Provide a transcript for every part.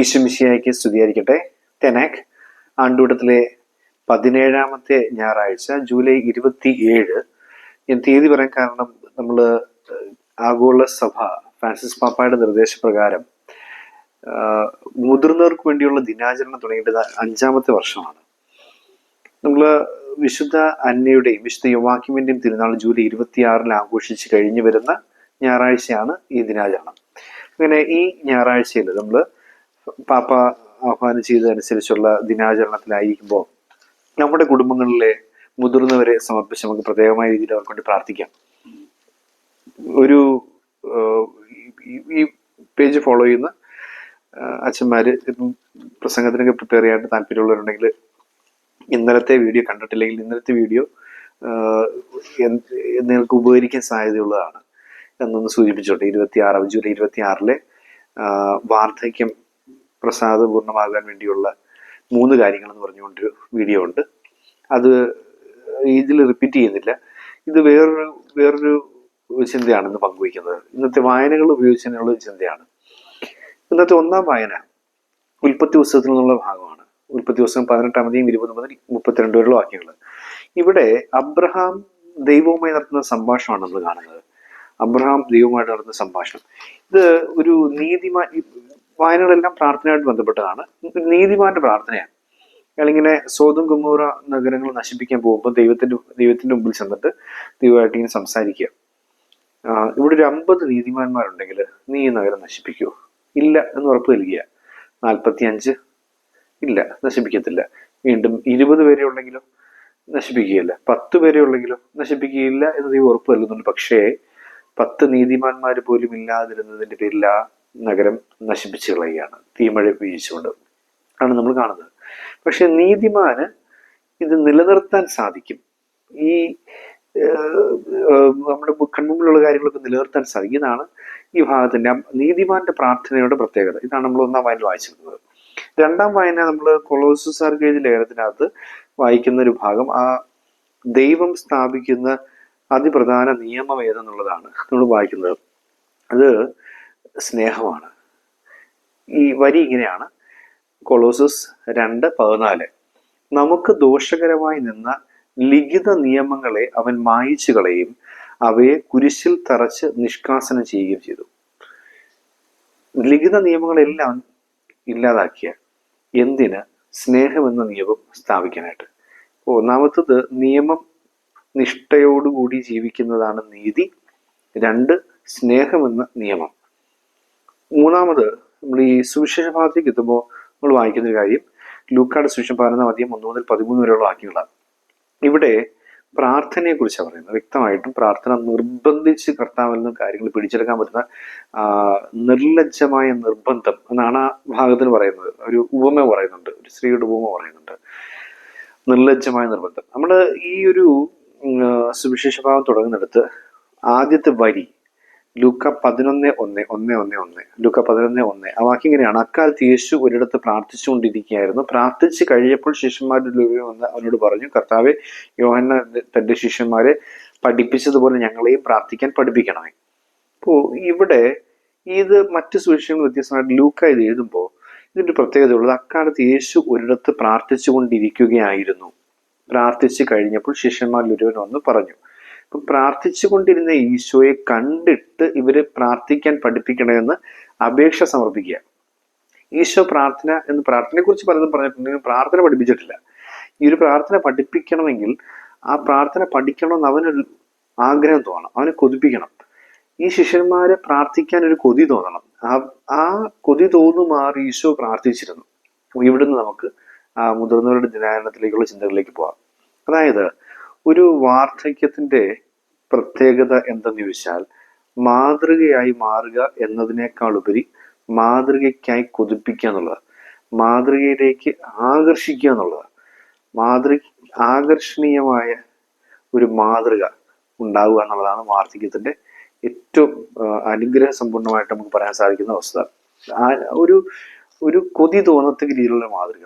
ഈശ്വമിശിയായിക്ക് സ്തുതിയായിരിക്കട്ടെ. തെനാക് ആണ്ടൂട്ടത്തിലെ പതിനേഴാമത്തെ ഞായറാഴ്ച ജൂലൈ ഇരുപത്തി ഏഴ് ഞാൻ തീയതി പറയാൻ കാരണം നമ്മൾ ആഗോള സഭ ഫ്രാൻസിസ് പാപ്പായുടെ നിർദ്ദേശപ്രകാരം മുതിർന്നവർക്ക് വേണ്ടിയുള്ള ദിനാചരണം തുടങ്ങിയിട്ട് അഞ്ചാമത്തെ വർഷമാണ്. നമ്മൾ വിശുദ്ധ അന്നയുടെയും വിശുദ്ധ യുവാക്കിമിന്റെയും തിരുനാൾ ജൂലൈ ഇരുപത്തിയാറിൽ ആഘോഷിച്ച് കഴിഞ്ഞു വരുന്ന ഞായറാഴ്ചയാണ് ഈ ദിനാചരണം. അങ്ങനെ ഈ ഞായറാഴ്ചയിൽ നമ്മൾ പാപ്പ ആഹ്വാനം ചെയ്തതനുസരിച്ചുള്ള ദിനാചരണത്തിലായിരിക്കുമ്പോൾ നമ്മുടെ കുടുംബങ്ങളിലെ മുതിർന്നവരെ സമർപ്പിച്ച് നമുക്ക് പ്രത്യേകമായ രീതിയിൽ അവർക്ക് വേണ്ടി പ്രാർത്ഥിക്കാം. ഒരു ഈ- പേജ് ഫോളോ ചെയ്യുന്ന അച്ഛന്മാര് ഇപ്പം പ്രസംഗത്തിനൊക്കെ പ്രിപ്പയർ ചെയ്യാനായിട്ട് താല്പര്യമുള്ളവരുണ്ടെങ്കിൽ ഇന്നലത്തെ വീഡിയോ കണ്ടിട്ടില്ലെങ്കിൽ ഇന്നലത്തെ വീഡിയോ നിങ്ങൾക്ക് ഉപകരിക്കാൻ സാധ്യതയുള്ളതാണ് എന്നൊന്ന് സൂചിപ്പിച്ചോട്ടെ. ഇരുപത്തി ആറ് ജൂലൈ ഇരുപത്തി ആറിലെ വാർദ്ധക്യം പ്രസാദപൂർണമാകാൻ വേണ്ടിയുള്ള മൂന്ന് കാര്യങ്ങൾ എന്ന് പറഞ്ഞുകൊണ്ടൊരു വീഡിയോ ഉണ്ട്. അത് ഇതിൽ റിപ്പീറ്റ് ചെയ്യുന്നില്ല. ഇത് വേറൊരു വേറൊരു ചിന്തയാണെന്ന് പങ്കുവയ്ക്കുന്നത്. ഇന്നത്തെ വായനകൾ ഉപയോഗിച്ചതിനുള്ള ചിന്തയാണ്. ഇന്നത്തെ ഒന്നാം വായന ഉൽപ്പത്തി പുസ്തകത്തിൽ നിന്നുള്ള ഭാഗമാണ്. ഉൽപ്പത്തി പുസ്തകം പതിനെട്ടാമതെയും ഇരുപത് മുതൽ മുപ്പത്തിരണ്ട് വരെയുള്ള വാക്യങ്ങൾ. ഇവിടെ അബ്രഹാം ദൈവവുമായി നടത്തുന്ന സംഭാഷണമാണ് നമ്മൾ കാണുന്നത്. അബ്രഹാം ദൈവവുമായിട്ട് നടത്തുന്ന സംഭാഷണം. ഇത് ഒരു നീതിമാൻ വായനകളെല്ലാം പ്രാർത്ഥനയായിട്ട് ബന്ധപ്പെട്ടതാണ്. നീതിമാന്റെ പ്രാർത്ഥനയാണ്. അയാളിങ്ങനെ സോതും കുമൂറ നഗരങ്ങൾ നശിപ്പിക്കാൻ പോകുമ്പോൾ ദൈവത്തിന്റെ ദൈവത്തിന്റെ മുമ്പിൽ ചെന്നിട്ട് ദൈവമായിട്ട് ഇങ്ങനെ സംസാരിക്കുക. ഇവിടെ ഒരു അമ്പത് നീതിമാന്മാരുണ്ടെങ്കിൽ നീ ഈ നഗരം നശിപ്പിക്കൂ. ഇല്ല എന്ന് ഉറപ്പ് നൽകിയ നാൽപ്പത്തി അഞ്ച് ഇല്ല നശിപ്പിക്കത്തില്ല. വീണ്ടും ഇരുപത് പേരെ ഉണ്ടെങ്കിലും നശിപ്പിക്കുകയില്ല. പത്ത് പേരെ ഉള്ളെങ്കിലോ നശിപ്പിക്കുകയില്ല എന്ന് ദൈവം ഉറപ്പ് നൽകുന്നുണ്ട്. പക്ഷേ പത്ത് നീതിമാന്മാർ പോലും ഇല്ലാതിരുന്നതിന്റെ പേരിൽ ആ നഗരം നശിപ്പിച്ചു കളയുകയാണ്. തീമഴ വീഴ്ചുകൊണ്ട് ആണ് നമ്മൾ കാണുന്നത്. പക്ഷെ നീതിമാന് ഇത് നിലനിർത്താൻ സാധിക്കും. ഈ നമ്മുടെ കൺമുമ്പിലുള്ള കാര്യങ്ങളൊക്കെ നിലനിർത്താൻ സാധിക്കും. ഇതാണ് ഈ ഭാഗത്തിന്റെ നീതിമാന്റെ പ്രാർത്ഥനയുടെ പ്രത്യേകത. ഇതാണ് നമ്മൾ ഒന്നാം വായന വായിച്ചിരുന്നത് രണ്ടാം വായന നമ്മൾ കൊളോസുസാർക്ക് എഴുതിയ ലേഖനത്തിനകത്ത് വായിക്കുന്ന ഒരു ഭാഗം ആ ദൈവം സ്ഥാപിക്കുന്ന അതിപ്രധാന നിയമം ഏതെന്നുള്ളതാണ് നമ്മൾ വായിക്കുന്നത്. അത് സ്നേഹമാണ്. ഈ വരി ഇങ്ങനെയാണ്. കൊളോസസ് രണ്ട് പതിനാല്. നമുക്ക് ദോഷകരമായി നിന്ന ലിഖിത നിയമങ്ങളെ അവൻ മായിച്ചു കളയും. അവയെ കുരിശിൽ തറച്ച് നിഷ്കാസനം ചെയ്യുകയും ചെയ്തു. ലിഖിത നിയമങ്ങളെല്ലാം ഇല്ലാതാക്കിയ എന്തിന്? സ്നേഹമെന്ന നിയമം സ്ഥാപിക്കാനായിട്ട്. ഒന്നാമത്തത് നിയമം നിഷ്ഠയോടുകൂടി ജീവിക്കുന്നതാണ് നീതി. രണ്ട് സ്നേഹമെന്ന നിയമം. മൂന്നാമത് നമ്മൾ ഈ സുവിശേഷ ഭാഗത്തേക്ക് എത്തുമ്പോൾ നമ്മൾ വായിക്കുന്ന ഒരു കാര്യം. ലൂക്കാട് സുവിശേഷം പതിനൊന്നാം അധികം ഒന്ന് മുതൽ പതിമൂന്ന് വരെയുള്ള വാക്യങ്ങളാണ് ഇവിടെ പ്രാർത്ഥനയെ കുറിച്ചാണ് പറയുന്നത്. വ്യക്തമായിട്ടും പ്രാർത്ഥന നിർബന്ധിച്ച് കർത്താവിൽ നിന്ന് കാര്യങ്ങൾ പിടിച്ചെടുക്കാൻ പറ്റുന്ന നിർലജ്ജമായ നിർബന്ധം എന്നാണ് ആ ഭാഗത്തിൽ പറയുന്നത്. ഒരു ഉപമ പറയുന്നുണ്ട്. ഒരു സ്ത്രീയുടെ ഉപമ പറയുന്നുണ്ട്. നിർലജ്ജമായ നിർബന്ധം. നമ്മൾ ഈ ഒരു സുവിശേഷഭാവം തുടങ്ങുന്നിടത്ത് ആദ്യത്തെ വരി ലൂക്ക പതിനൊന്ന് ഒന്ന് ഒന്ന് ഒന്ന് ഒന്ന്. ലൂക്ക പതിനൊന്ന് ഒന്ന്. ആ വാക്യം ഇങ്ങനെയാണ്. അക്കാലത്ത് യേശു ഒരിടത്ത് പ്രാർത്ഥിച്ചുകൊണ്ടിരിക്കുകയായിരുന്നു. പ്രാർത്ഥിച്ചു കഴിഞ്ഞപ്പോൾ ശിഷ്യന്മാരുടെ വന്ന് അവനോട് പറഞ്ഞു കർത്താവെ യോഹന്ന തന്റെ ശിഷ്യന്മാരെ പഠിപ്പിച്ചതുപോലെ ഞങ്ങളെയും പ്രാർത്ഥിക്കാൻ പഠിപ്പിക്കണമേ. അപ്പോൾ ഇവിടെ ഇത് മറ്റു സുവിശേഷങ്ങൾ വ്യത്യസ്തമായിട്ട് ലൂക്ക ഇത് എഴുതുമ്പോൾ ഇതിന്റെ പ്രത്യേകതയുള്ളത് അക്കാലത്ത് യേശു ഒരിടത്ത് പ്രാർത്ഥിച്ചുകൊണ്ടിരിക്കുകയായിരുന്നു. പ്രാർത്ഥിച്ചു കഴിഞ്ഞപ്പോൾ ശിഷ്യന്മാരിൽ ഒരുവൻ വന്ന് പറഞ്ഞു അപ്പൊ പ്രാർത്ഥിച്ചു കൊണ്ടിരുന്ന ഈശോയെ കണ്ടിട്ട് ഇവർ പ്രാർത്ഥിക്കാൻ പഠിപ്പിക്കണമെന്ന് അപേക്ഷ സമർപ്പിക്കുക. ഈശോ പ്രാർത്ഥന എന്ന് പ്രാർത്ഥനയെ കുറിച്ച് പലതും പറഞ്ഞിട്ടുണ്ടെങ്കിൽ പ്രാർത്ഥന പഠിപ്പിച്ചിട്ടില്ല. ഈ ഒരു പ്രാർത്ഥന പഠിപ്പിക്കണമെങ്കിൽ ആ പ്രാർത്ഥന പഠിക്കണമെന്ന് അവനൊരു ആഗ്രഹം തോന്നണം അവനെ കൊതിപ്പിക്കണം. ഈ ശിഷ്യന്മാരെ പ്രാർത്ഥിക്കാൻ ഒരു കൊതി തോന്നണം. ആ ആ കൊതി തോന്നുമാറി ഈശോ പ്രാർത്ഥിച്ചിരുന്നു. ഇവിടുന്ന് നമുക്ക് മുതിർന്നവരുടെ ദിനാരണത്തിലേക്കുള്ള ചിന്തകളിലേക്ക് പോവാം അതായത് ഒരു വാർദ്ധക്യത്തിന്റെ പ്രത്യേകത എന്തെന്ന് ചോദിച്ചാൽ മാതൃകയായി മാറുക എന്നതിനേക്കാൾ ഉപരി മാതൃകയ്ക്കായി കൊതിപ്പിക്കുക എന്നുള്ളത് മാതൃകയിലേക്ക് ആകർഷിക്കുക എന്നുള്ളത് മാതൃ ആകർഷണീയമായ ഒരു മാതൃക ഉണ്ടാവുക എന്നുള്ളതാണ് വാർദ്ധക്യത്തിന്റെ ഏറ്റവും അനുഗ്രഹ സമ്പൂർണമായിട്ട് നമുക്ക് പറയാൻ സാധിക്കുന്ന അവസ്ഥ ഒരു ഒരു കൊതി തോന്നത്തക്ക രീതിയിലുള്ള മാതൃക.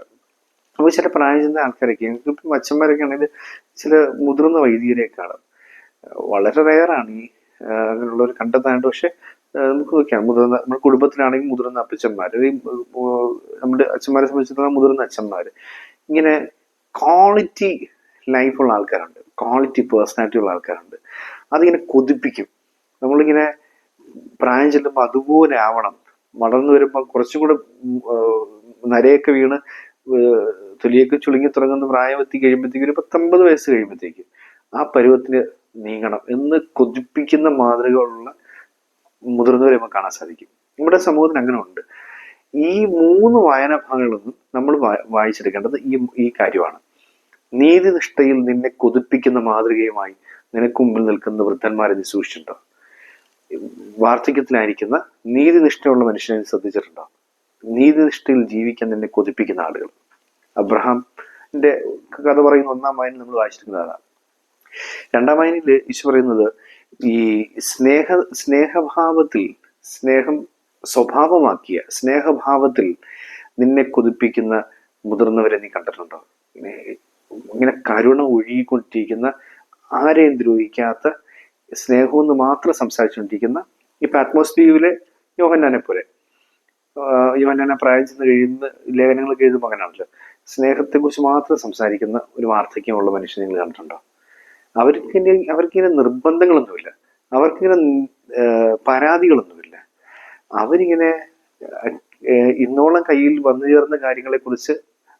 അപ്പോൾ ചില പ്രായം ചെന്ന ആൾക്കാരൊക്കെ ഇപ്പം അച്ഛന്മാരൊക്കെ ആണെങ്കിൽ ചില മുതിർന്ന വൈദികരെയൊക്കെ കാണാം. വളരെ റെയറാണ് ഈ അങ്ങനെയുള്ള അങ്ങനെയുള്ളവർ കണ്ടെത്താനായിട്ട്. പക്ഷെ നമുക്ക് നോക്കാം. മുതിർന്ന നമ്മുടെ കുടുംബത്തിലാണെങ്കിൽ മുതിർന്ന അപ്പച്ചന്മാർ നമ്മുടെ അച്ഛന്മാരെ സംബന്ധിച്ചിടത്തോളം മുതിർന്ന അച്ഛന്മാർ ഇങ്ങനെ ക്വാളിറ്റി ലൈഫുള്ള ആൾക്കാരുണ്ട്. ക്വാളിറ്റി പേഴ്സണാലിറ്റി ഉള്ള ആൾക്കാരുണ്ട്. അതിങ്ങനെ കൊതിപ്പിക്കും. നമ്മളിങ്ങനെ പ്രായം ചെല്ലുമ്പോൾ അതുപോലെ ആവണം. വളർന്നു വരുമ്പോൾ കുറച്ചും കൂടെ നരയൊക്കെ വീണ് തൊലിയൊക്കെ ചുളുങ്ങി തുടങ്ങുന്ന പ്രായം എത്തി കഴിയുമ്പോഴത്തേക്കും ഒരു പത്തൊമ്പത് വയസ്സ് കഴിയുമ്പോഴത്തേക്ക് ആ പരുവത്തിന് നീങ്ങണം എന്ന് കൊതിപ്പിക്കുന്ന മാതൃകകളുള്ള മുതിർന്നവരെ നമുക്ക് കാണാൻ സാധിക്കും. നമ്മുടെ സമൂഹത്തിന് അങ്ങനെ ഉണ്ട്. ഈ മൂന്ന് വായനാ നമ്മൾ വായിച്ചെടുക്കേണ്ടത് ഈ ഈ കാര്യമാണ്. നീതിനിഷ്ഠയിൽ നിന്നെ കൊതിപ്പിക്കുന്ന മാതൃകയുമായി നിനക്ക് മുമ്പിൽ നിൽക്കുന്ന വൃദ്ധന്മാരെ നീ സൂക്ഷിച്ചിട്ടുണ്ടോ? വാർദ്ധക്യത്തിലായിരിക്കുന്ന നീതിനിഷ്ഠയുള്ള മനുഷ്യനെ നീ ശ്രദ്ധിച്ചിട്ടുണ്ടോ? നീതിനിഷ്ഠയിൽ ജീവിക്കാൻ നിന്നെ കൊതിപ്പിക്കുന്ന ആളുകൾ. അബ്രഹാമിന്റെ കഥ പറയുന്ന ഒന്നാം വായന നമ്മൾ വായിച്ചിരിക്കുന്നതാണ്. രണ്ടാം വായനയിൽ ഈശോ പറയുന്നത് ഈ സ്നേഹ സ്നേഹഭാവത്തിൽ സ്നേഹം സ്വഭാവമാക്കിയ സ്നേഹഭാവത്തിൽ നിന്നെ കൊതിപ്പിക്കുന്ന മുതിർന്നവരെ നീ കണ്ടിട്ടുണ്ടോ? ഇങ്ങനെ കരുണ ഒഴുകിക്കൊണ്ടിരിക്കുന്ന ആരെയും ദ്രോഹിക്കാത്ത സ്നേഹമെന്ന് മാത്രം സംസാരിച്ചുകൊണ്ടിരിക്കുന്ന ഇപ്പൊ അറ്റ്മോസ്ഫിയറിലെ യോഹന്നാനെ പോലെ യോഹന്നാനെ പ്രായം ചെന്ന് കഴിയുന്ന ലേഖനങ്ങളൊക്കെ എഴുതുമ്പോൾ അങ്ങനെയാണല്ലോ. സ്നേഹത്തെക്കുറിച്ച് മാത്രം സംസാരിക്കുന്ന ഒരു വാർദ്ധക്യമുള്ള മനുഷ്യനെ നിങ്ങൾ കണ്ടിട്ടുണ്ടോ? അവർക്കിങ്ങനെ അവർക്കിങ്ങനെ നിർബന്ധങ്ങളൊന്നുമില്ല. അവർക്കിങ്ങനെ പരാതികളൊന്നുമില്ല. അവരിങ്ങനെ ഇന്നോളം കയ്യിൽ വന്നു ചേർന്ന കാര്യങ്ങളെക്കുറിച്ച്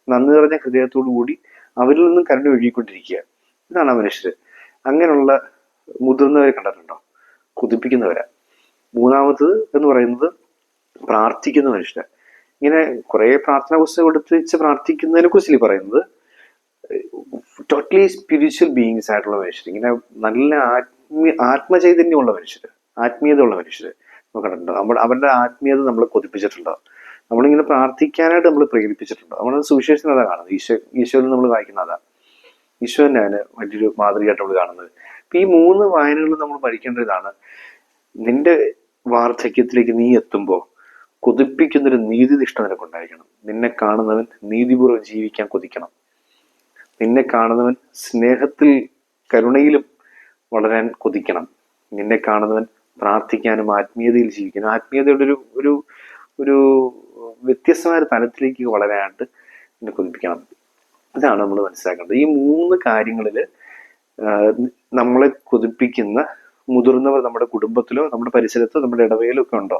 നന്ദി നിറഞ്ഞ ഹൃദയത്തോടു കൂടി അവരിൽ നിന്നും കരുണ ഒഴുകിക്കൊണ്ടിരിക്കുക. ഇതാണ് ആ മനുഷ്യര്. അങ്ങനെയുള്ള മുതിർന്നവരെ കണ്ടിട്ടുണ്ടോ? കുതിപ്പിക്കുന്നവരാ. മൂന്നാമത്തത് എന്ന് പറയുന്നത് പ്രാർത്ഥിക്കുന്ന മനുഷ്യരാ. ഇങ്ങനെ കുറെ പ്രാർത്ഥന പുസ്തകം എടുത്ത് വെച്ച് പ്രാർത്ഥിക്കുന്നതിനെ കുറിച്ചല്ലേ പറയുന്നത്? ടോട്ടലി സ്പിരിച്വൽ ബീയിങ്സ് ആയിട്ടുള്ള മനുഷ്യർ ഇങ്ങനെ നല്ല ആത്മീയ ആത്മചൈതന്യമുള്ള മനുഷ്യർ ആത്മീയത ഉള്ള മനുഷ്യർ നമ്മൾ കണ്ടിട്ടുണ്ടോ നമ്മൾ അവരുടെ ആത്മീയത നമ്മൾ കൊതിപ്പിച്ചിട്ടുണ്ടോ നമ്മളിങ്ങനെ പ്രാർത്ഥിക്കാനായിട്ട് നമ്മൾ പ്രേരിപ്പിച്ചിട്ടുണ്ടോ നമ്മൾ സുവിശേഷത്തിന് അതാ കാണുന്നത്. ഈശോ ഈശോയിൽ നമ്മൾ വായിക്കുന്ന അതാ. ഈശോ തന്നെയാണ് വലിയൊരു മാതൃകയായിട്ട് നമ്മൾ കാണുന്നത്. അപ്പം ഈ മൂന്ന് വായനകളും നമ്മൾ പഠിക്കേണ്ട ഇതാണ്. നിന്റെ വാർദ്ധക്യത്തിലേക്ക് നീ എത്തുമ്പോൾ കൊതിപ്പിക്കുന്നൊരു നീതിനിഷ്ഠ നിനക്കുണ്ടായിരിക്കണം. നിന്നെ കാണുന്നവൻ നീതിപൂർവം ജീവിക്കാൻ കൊതിക്കണം. നിന്നെ കാണുന്നവൻ സ്നേഹത്തിൽ കരുണയിലും വളരാൻ കൊതിക്കണം. നിന്നെ കാണുന്നവൻ പ്രാർത്ഥിക്കാനും ആത്മീയതയിൽ ജീവിക്കാനും ആത്മീയതയുടെ ഒരു ഒരു ഒരു വ്യത്യസ്തമായ തലത്തിലേക്ക് വളരാനായിട്ട് നിന്നെ കൊതിപ്പിക്കണം. ഇതാണ് നമ്മൾ മനസ്സിലാക്കേണ്ടത്. ഈ മൂന്ന് കാര്യങ്ങളിൽ നമ്മളെ കൊതിപ്പിക്കുന്ന മുതിർന്നവർ നമ്മുടെ കുടുംബത്തിലോ നമ്മുടെ പരിസരത്തോ നമ്മുടെ ഇടവയിലോ ഒക്കെ ഉണ്ടോ?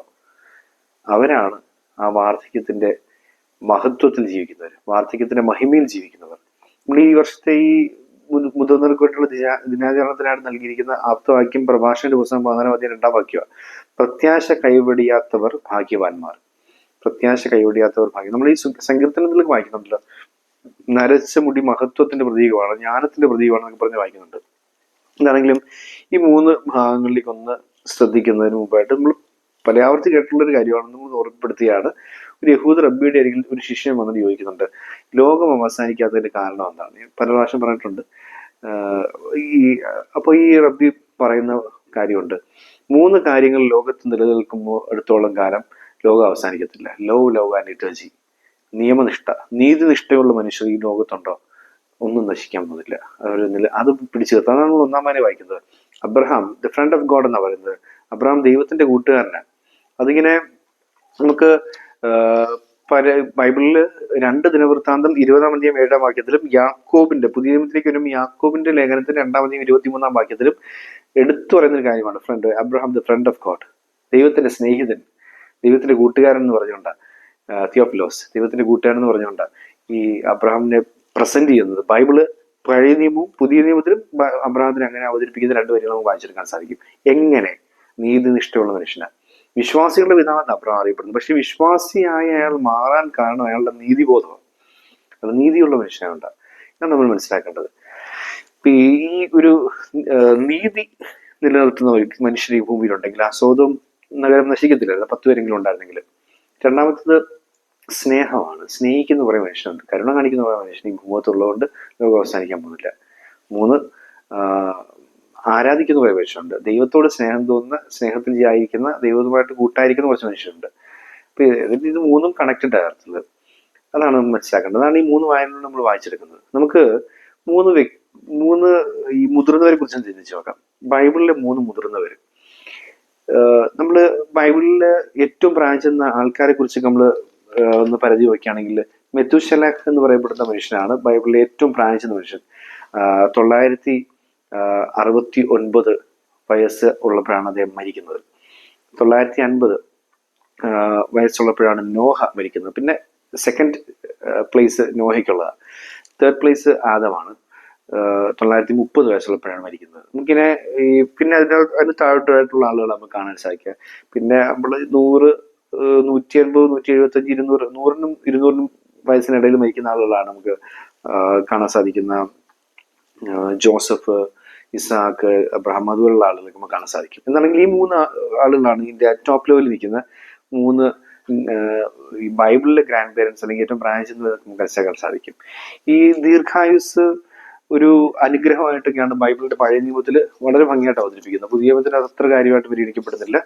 അവരാണ് ആ വാർദ്ധക്യത്തിന്റെ മഹത്വത്തിൽ ജീവിക്കുന്നവർ വാർദ്ധക്യത്തിന്റെ മഹിമയിൽ ജീവിക്കുന്നവർ. നമ്മൾ ഈ വർഷത്തെ ഈ മുതിർന്നവർക്കായിട്ടുള്ള ദിനാചരണത്തിനാണ് നൽകിയിരിക്കുന്ന ആപ്തവാക്യം പ്രഭാഷണ പുസ്തകം പതിനാലാം അധ്യായം രണ്ടാം വാക്യമാണ് പ്രത്യാശ കൈവെടിയാത്തവർ ഭാഗ്യവാന്മാർ. പ്രത്യാശ കൈവെടിയാത്തവർ ഭാഗ്യം നമ്മൾ ഈ സങ്കീർത്തനത്തിൽ വായിക്കുന്നുണ്ടല്ലോ. നരച്ച മുടി മഹത്വത്തിന്റെ പ്രതീകമാണ് ജ്ഞാനത്തിന്റെ പ്രതീകമാണ് എന്നൊക്കെ പറഞ്ഞ് വായിക്കുന്നുണ്ട്. എന്താണെങ്കിലും ഈ മൂന്ന് ഭാഗങ്ങളിലേക്ക് ഒന്ന് ശ്രദ്ധിക്കുന്നതിന് മുമ്പായിട്ട് നമ്മൾ പലയാവർത്തി കേട്ടിട്ടുള്ള ഒരു കാര്യമാണ് നമ്മൾ ഓർമ്മപ്പെടുത്തിയാണ് ഒരു യഹൂദ് റബ്ബിയുടെ അരികിൽ ഒരു ശിഷ്യൻ വന്നിട്ട് ചോദിക്കുന്നുണ്ട് ലോകം അവസാനിക്കാത്തതിന്റെ കാരണം എന്താണ്? പല പ്രാവശ്യം പറഞ്ഞിട്ടുണ്ട്. ഈ അപ്പോൾ ഈ റബ്ബി പറയുന്ന കാര്യമുണ്ട്. മൂന്ന് കാര്യങ്ങൾ ലോകത്ത് നിലനിൽക്കുമ്പോൾ അടുത്തോളം കാലം ലോകം അവസാനിക്കത്തില്ല. ലവ് ലവ് ആൻഡ് ഇറ്റർജി നിയമനിഷ്ഠ. നീതിനിഷ്ഠയുള്ള മനുഷ്യർ ഈ ലോകത്തുണ്ടോ? ഒന്നും നശിക്കാൻ പോകുന്നില്ല. നില അത് പിടിച്ചു നിർത്താൻ നമ്മൾ ഒന്നാം വായന വായിക്കുന്നത്. Abraham the friend of God എന്നാണ് പറയുന്നത്. അബ്രഹാം ദൈവത്തിന്റെ കൂട്ടുകാരനാണ്. അതിങ്ങനെ നമുക്ക് പല ബൈബിളിൽ രണ്ട് ദിനവൃത്താന്തം ഇരുപതാം അധ്യായം ഏഴാം വാക്യത്തിലും യാക്കോബിന്റെ പുതിയ നിയമത്തിലേക്ക് വരുമ്പോൾ യാക്കോബിന്റെ ലേഖനത്തിന്റെ രണ്ടാം അധ്യായം ഇരുപത്തിമൂന്നാം വാക്യത്തിലും എടുത്തു പറയുന്ന ഒരു കാര്യമാണ്. Friend Abraham the friend of God ദൈവത്തിന്റെ സ്നേഹിതൻ. ദൈവത്തിന്റെ കൂട്ടുകാരൻ എന്ന് പറഞ്ഞുകൊണ്ട് തിയോഫിലോസ് ദൈവത്തിന്റെ കൂട്ടുകാരൻ എന്ന് പറഞ്ഞുകൊണ്ട് ഈ അബ്രഹാമിനെ പ്രസന്റ് ചെയ്യുന്നത്. ബൈബിൾ പഴയ നിയമവും പുതിയ നിയമത്തിലും അബ്രഹാമിനെ അങ്ങനെ അവതരിപ്പിക്കുന്ന രണ്ട് വരികൾ നമുക്ക് വായിച്ചെടുക്കാൻ സാധിക്കും. എങ്ങനെ? നീതി നിഷ്ഠയുള്ള മനുഷ്യനാണ് വിശ്വാസികളുടെ പിതാവെന്ന് അബ്രഹാം അറിയപ്പെടുന്നു. പക്ഷെ വിശ്വാസിയായ അയാൾ മാറാൻ കാരണം അയാളുടെ നീതിബോധമാണ് അത് നീതിയുള്ള മനുഷ്യനുണ്ട് ഇതാണ് നമ്മൾ മനസ്സിലാക്കേണ്ടത്. ഈ ഒരു നീതി നിലനിർത്തുന്ന മനുഷ്യർ ഈ ഭൂമിയിലുണ്ടെങ്കിൽ ആ സ്വതം നഗരം നശിക്കത്തില്ല പത്ത് പേരെങ്കിലും ഉണ്ടായിരുന്നെങ്കിൽ. രണ്ടാമത്തത് സ്നേഹമാണ്. സ്നേഹിക്കുന്ന കുറേ മനുഷ്യനുണ്ട് കരുണ കാണിക്കുന്ന കുറേ മനുഷ്യൻ ഈ ഭൂമത്തുള്ളതുകൊണ്ട് ലോകം അവസാനിക്കാൻ പോകുന്നില്ല. മൂന്ന് ആരാധിക്കുന്ന കുറേ മനുഷ്യരുണ്ട്. ദൈവത്തോട് സ്നേഹം തോന്നുന്ന സ്നേഹത്തിൽ ആയിരിക്കുന്ന ദൈവവുമായിട്ട് കൂട്ടായിരിക്കുന്ന കുറച്ച് മനുഷ്യരുണ്ട്. അപ്പൊ ഇത് ഇത് മൂന്നും കണക്റ്റഡ് ആയിട്ടുള്ളത് അതാണ് നമ്മൾ മനസ്സിലാക്കേണ്ടത്. അതാണ് ഈ മൂന്ന് വായനകൾ നമ്മൾ വായിച്ചെടുക്കുന്നത്. നമുക്ക് മൂന്ന് വ്യക്തി മൂന്ന് ഈ മുതിർന്നവരെ കുറിച്ച് ചിന്തിച്ചു നോക്കാം. ബൈബിളിലെ മൂന്ന് മുതിർന്നവർ നമ്മൾ ബൈബിളിൽ ഏറ്റവും പ്രായം ചെന്ന ആൾക്കാരെ കുറിച്ച് നമ്മൾ ഒന്ന് പരിധി വയ്ക്കുകയാണെങ്കിൽ മെത്തുശലാഖ് എന്ന് പറയപ്പെടുന്ന മനുഷ്യനാണ് ബൈബിളിലെ ഏറ്റവും പ്രായം ചെന്ന മനുഷ്യൻ. തൊള്ളായിരത്തി അറുപത്തി ഒൻപത് വയസ്സ് ഉള്ളപ്പോഴാണ് അദ്ദേഹം മരിക്കുന്നത്. തൊള്ളായിരത്തി അൻപത് വയസ്സുള്ളപ്പോഴാണ് നോഹ മരിക്കുന്നത്. പിന്നെ സെക്കൻഡ് പ്ലേസ് നോഹയ്ക്കുള്ളതാണ്. തേർഡ് പ്ലേസ് ആദമാണ്. തൊള്ളായിരത്തി മുപ്പത് വയസ്സുള്ളപ്പോഴാണ് മരിക്കുന്നത്. നമുക്കിങ്ങനെ ഈ പിന്നെ അതിന് അതിന് താഴോട്ടായിട്ടുള്ള ആളുകൾ നമുക്ക് കാണാൻ സാധിക്കുക പിന്നെ നമ്മൾ നൂറ് നൂറ്റി അൻപത് നൂറ്റി എഴുപത്തഞ്ച് ഇരുന്നൂറ് നൂറിനും ഇരുന്നൂറിനും വയസ്സിനിടയിൽ മരിക്കുന്ന ആളുകളാണ് നമുക്ക് കാണാൻ സാധിക്കുന്ന ജോസഫ് ഇസാക്ക് അബ്രഹാം അതുപോലുള്ള ആളുകളൊക്കെ നമുക്ക് കാണാൻ സാധിക്കും. എന്നാണെങ്കിൽ ഈ മൂന്ന് ആളുകളാണ് ഇതിന്റെ ടോപ്പ് ലെവലിൽ നിൽക്കുന്ന മൂന്ന് ഈ ബൈബിളിലെ ഗ്രാൻഡ് പേരൻസ് അല്ലെങ്കിൽ ഏറ്റവും പ്രായം ചെന്നവരെ നമുക്ക് മനസ്സിലാക്കാൻ സാധിക്കും. ഈ ദീർഘായുസ് ഒരു അനുഗ്രഹമായിട്ടൊക്കെയാണ് ബൈബിളിന്റെ പഴയ നിയമത്തിൽ വളരെ ഭംഗിയായിട്ട് അവതരിപ്പിക്കുന്നത്. പുതിയ നിയമത്തിൽ അത് അത്ര കാര്യമായിട്ട് പരിഗണിക്കപ്പെടുന്നില്ല